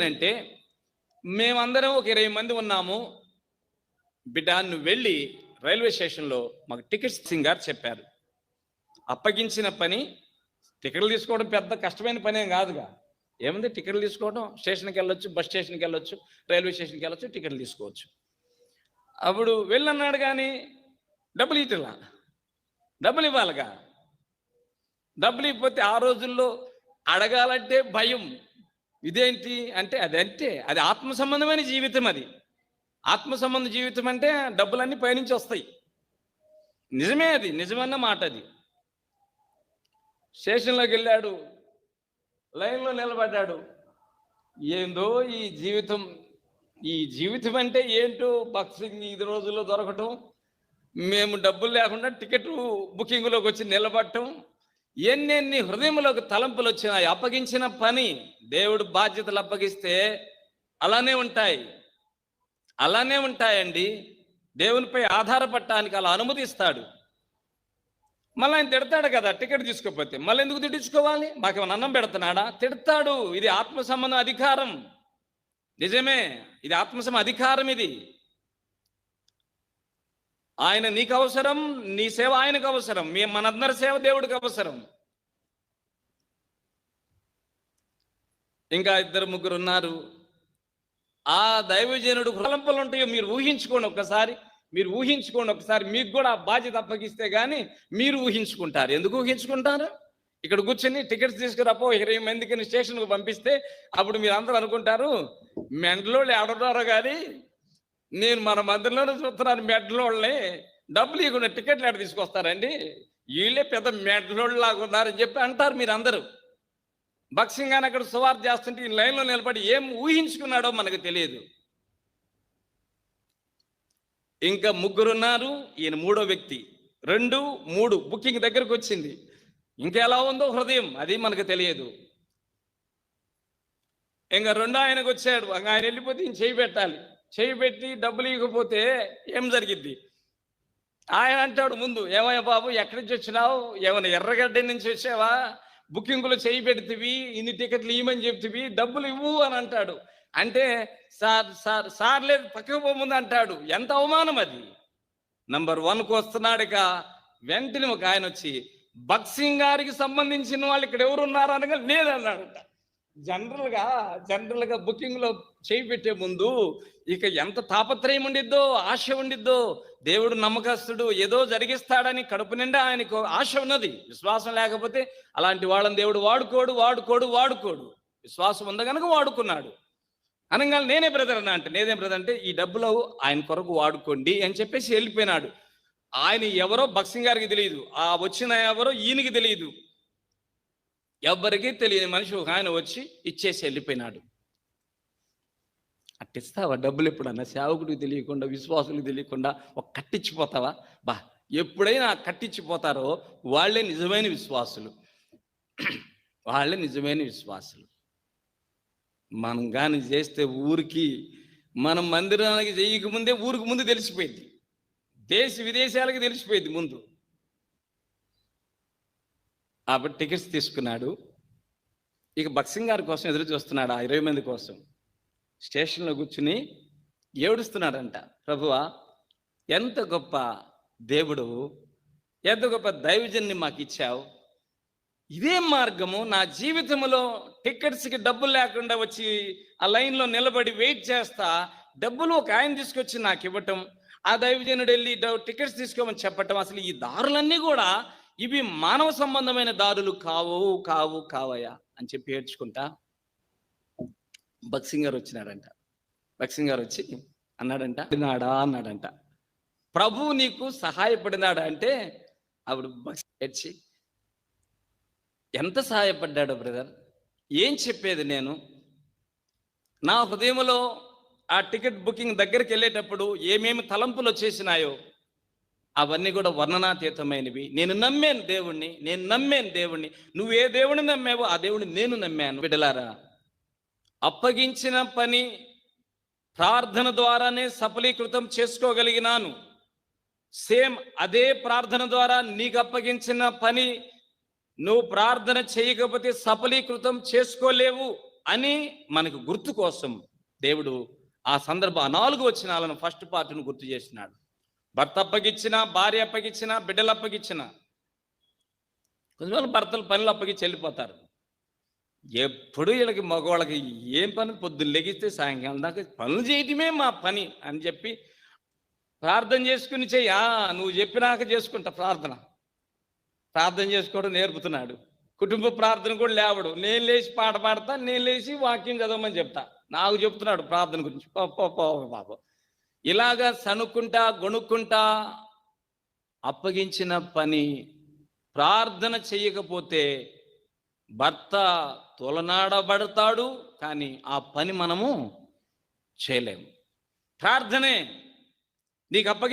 అంటే మేమందరం ఒక ఇరవై మంది ఉన్నాము. బిడ్డ నువ్వు వెళ్ళి రైల్వే స్టేషన్లో మాకు టికెట్ సింగ్ చెప్పారు. అప్పగించిన పని టికెట్లు తీసుకోవడం పెద్ద కష్టమైన పని ఏం కాదుగా. ఏముంది? టికెట్లు తీసుకోవడం స్టేషన్కి వెళ్ళొచ్చు బస్ స్టేషన్కి వెళ్ళొచ్చు రైల్వే స్టేషన్కి వెళ్ళొచ్చు టికెట్లు తీసుకోవచ్చు. అప్పుడు వెళ్ళన్నాడు కానీ డబ్బులు ఇట్లా డబ్బులు ఇవ్వాలిగా? డబ్బులు ఇవ్వకపోతే ఆ రోజుల్లో అడగాలంటే భయం. ఇదేంటి అంటే అదంటే అది ఆత్మ సంబంధమైన జీవితం అది. ఆత్మ సంబంధ జీవితం అంటే డబ్బులన్నీ పైనుంచి వస్తాయి. నిజమే అది నిజమన్న మాట అది. స్టేషన్లోకి వెళ్ళాడు లైన్లో నిలబడ్డాడు. ఏందో ఈ జీవితం ఈ జీవితం అంటే ఏంటో బాక్సింగ్ ఈ రోజుల్లో దొరకటం. మేము డబ్బులు లేకుండా టికెట్ బుకింగ్లోకి వచ్చి నిలబడటం. ఎన్నెన్ని హృదయంలోకి తలంపులు వచ్చినాయి అప్పగించిన పని దేవుడు బాధ్యతలు అప్పగిస్తే అలానే ఉంటాయి. అలానే ఉంటాయండి. దేవునిపై ఆధారపడటానికి అలా అనుమతిస్తాడు. మళ్ళీ ఆయన తిడతాడు కదా టికెట్ తీసుకోకపోతే. మళ్ళీ ఎందుకు తిట్టించుకోవాలి? మాకేమైనా అన్నం పెడుతున్నాడా? తిడతాడు. ఇది ఆత్మ సంబంధం అధికారం. నిజమే ఇది ఆత్మ సంబంధం అధికారం ఇది. ఆయన నీకు అవసరం నీ సేవ ఆయనకు అవసరం. మీ మనందరి సేవ దేవుడికి అవసరం. ఇంకా ఇద్దరు ముగ్గురు ఉన్నారు. ఆ దైవజనుడు ప్రలంపలు ఉంటాయో మీరు ఊహించుకోండి ఒక్కసారి. మీరు ఊహించుకోండి ఒకసారి మీకు కూడా ఆ బాధ్యత అప్పగిస్తే కానీ మీరు ఊహించుకుంటారు. ఎందుకు ఊహించుకుంటారు? ఇక్కడ కూర్చొని టికెట్స్ తీసుకురాపో ఇరవై మందికి స్టేషన్కు పంపిస్తే అప్పుడు మీరు అందరూ అనుకుంటారు మెండలోళ్ళు ఎవడున్నారో కానీ నేను మన మందిరంలోనే చూస్తున్నాను మెడలోళ్ళని. డబ్బులు ఇవ్వకుండా టికెట్లు ఎక్కడ తీసుకొస్తారండి? వీళ్ళే పెద్ద మెడలోళ్ళు లాగా ఉన్నారని చెప్పి అంటారు మీరు అందరూ భక్సింగ్ అని అక్కడ సువార్త చేస్తుంటే ఈ లైన్లో నిలబడి ఏం ఊహించుకున్నాడో మనకు తెలియదు. ఇంకా ముగ్గురున్నారు ఈయన మూడో వ్యక్తి. రెండు మూడు బుకింగ్ దగ్గరకు వచ్చింది. ఇంకెలా ఉందో హృదయం అది మనకు తెలియదు. ఇంకా రెండో ఆయనకు వచ్చాడు. ఇంకా ఆయన వెళ్ళిపోతే ఈయన చేయి పెట్టాలి. చేయి పెట్టి డబ్బులు ఇవ్వకపోతే ఏం జరిగిద్ది? ఆయన అంటాడు ముందు ఏమయ్యా బాబు ఎక్కడి నుంచి వచ్చినావు? ఏమైనా ఎర్రగడ్డ నుంచి వచ్చావా? బుకింగ్లో చేయి పెడితివి ఇన్ని టికెట్లు ఇవ్వమని చెప్తివి డబ్బులు ఇవ్వు అని అంటాడు. అంటే సార్ సార్ సార్ లేదు పక్కకు పోముంది అంటాడు. ఎంత అవమానం అది? నంబర్ వన్కు వస్తున్నాడు ఇక వెంటనే ఒక ఆయన వచ్చి బక్సింగ్ గారికి సంబంధించిన వాళ్ళు ఇక్కడ ఎవరు ఉన్నారు జనరల్గా జనరల్గా బుకింగ్లో చేయి పెట్టే ముందు ఇక ఎంత తాపత్రయం ఉండిద్దో ఆశ ఉండిద్దో దేవుడు నమ్మకస్తుడు ఏదో జరిగిస్తాడని కడుపు నిండా ఆయనకు ఆశ ఉన్నది. విశ్వాసం లేకపోతే అలాంటి వాళ్ళని దేవుడు వాడుకోడు వాడుకోడు వాడుకోడు. విశ్వాసం ఉంది కనుక వాడుకున్నాడు. అనగా నేనే బ్రదర్ అన్న అంటే నేనే బ్రదర్ అంటే ఈ డబ్బులు ఆయన కొరకు వాడుకోండి అని చెప్పేసి వెళ్ళిపోయినాడు. ఆయన ఎవరో బక్సింగ్ గారికి తెలియదు ఆ వచ్చిన ఎవరో ఈయనకి తెలియదు ఎవ్వరికీ తెలియని మనిషి ఒక ఆయన వచ్చి ఇచ్చేసి వెళ్ళిపోయినాడు. అట్టిస్తావా డబ్బులు ఎప్పుడన్నా? సేవకుడికి తెలియకుండా విశ్వాసులకు తెలియకుండా ఒక కట్టించిపోతావా? బా ఎప్పుడైనా కట్టించిపోతారో వాళ్ళే నిజమైన విశ్వాసులు. వాళ్ళే నిజమైన విశ్వాసులు. మనం కానీ చేస్తే ఊరికి మనం మందిరానికి చేయక ముందే ఊరికి ముందు తెలిసిపోయింది. దేశ విదేశాలకు తెలిసిపోయింది ముందు. కాబట్టి టికెట్స్ తీసుకున్నాడు. ఇక బక్సింగ్ గారి కోసం ఎదురు చూస్తున్నాడు? ఆ ఇరవై మంది కోసం. స్టేషన్లో కూర్చుని ఏడుస్తున్నాడంట. ప్రభువా ఎంత గొప్ప దేవుడు ఎంత గొప్ప దైవజన్ని మాకు ఇచ్చావు. ఇదే మార్గము నా జీవితంలో టికెట్స్కి డబ్బులు లేకుండా వచ్చి ఆ లైన్లో నిలబడి వెయిట్ చేస్తా. డబ్బులు ఒక ఆయన తీసుకొచ్చి నాకు ఇవ్వటం ఆ దైవజనుడు వెళ్ళి డ- టికెట్స్ తీసుకోమని చెప్పటం అసలు ఈ దారులన్నీ కూడా ఇవి మానవ సంబంధమైన దారులు కావు కావు కావయ్యా అని చెప్పి ఏడ్చుకుంటా. బక్సింగ్ గారు వచ్చినాడంట బక్సింగ్ గారు వచ్చి అన్నాడంట "పడినాడా?" అన్నాడంట. ప్రభు నీకు సహాయపడినాడా? అంటే ఆవిడ ఏడ్చి ఎంత సహాయపడ్డాడో బ్రదర్? ఏం చెప్పేది నేను? నా హృదయంలో ఆ టికెట్ బుకింగ్ దగ్గరికి వెళ్ళేటప్పుడు ఏమేమి తలంపులు వచ్చేసినాయో అవన్నీ కూడా వర్ణనాతీతమైనవి. నేను నమ్మాను దేవుణ్ణి నేను నమ్మాను దేవుణ్ణి. నువ్వు ఏ దేవుడిని నమ్మావో ఆ దేవుడిని నేను నమ్మాను. బిడ్డలారా అప్పగించిన పని ప్రార్థన ద్వారానే సఫలీకృతం చేసుకోగలిగినాను. సేమ్ అదే ప్రార్థన ద్వారా నీకు అప్పగించిన పని నువ్వు ప్రార్థన చేయకపోతే సఫలీకృతం చేసుకోలేవు అని మనకు గుర్తు కోసం దేవుడు ఆ సందర్భ నాలుగు వచ్చినాలను ఫస్ట్ పార్ట్ను గుర్తు చేసినాడు. భర్త అప్పగిచ్చిన భార్య అప్పగిచ్చిన బిడ్డలు అప్పగిచ్చిన కొంచెం భర్తలు పనులు అప్పగించి వెళ్ళిపోతారు. ఎప్పుడు వీళ్ళకి మగవాళ్ళకి ఏం పని? పొద్దున్న లెగిస్తే సాయంకాలం దాకా పనులు చేయటమే మా పని అని చెప్పి ప్రార్థన చేసుకుని చెయ్యా. నువ్వు చెప్పినాక చేసుకుంటా ప్రార్థన. ప్రార్థన చేసుకోవడం నేర్పుతున్నాడు. కుటుంబ ప్రార్థన కూడా లేవడు. నేను లేచి పాట పాడతా నేను లేచి వాక్యం చదవమని చెప్తా. నాకు చెప్తున్నాడు ప్రార్థన గురించి. పో, పాప బాబు ఇలాగ సనుక్కుంటా గొనుక్కుంటా అప్పగించిన పని ప్రార్థన చేయకపోతే భర్త తొలనాడబడతాడు కానీ ఆ పని మనము చేయలేము. ప్రార్థనే నీకు అప్పగి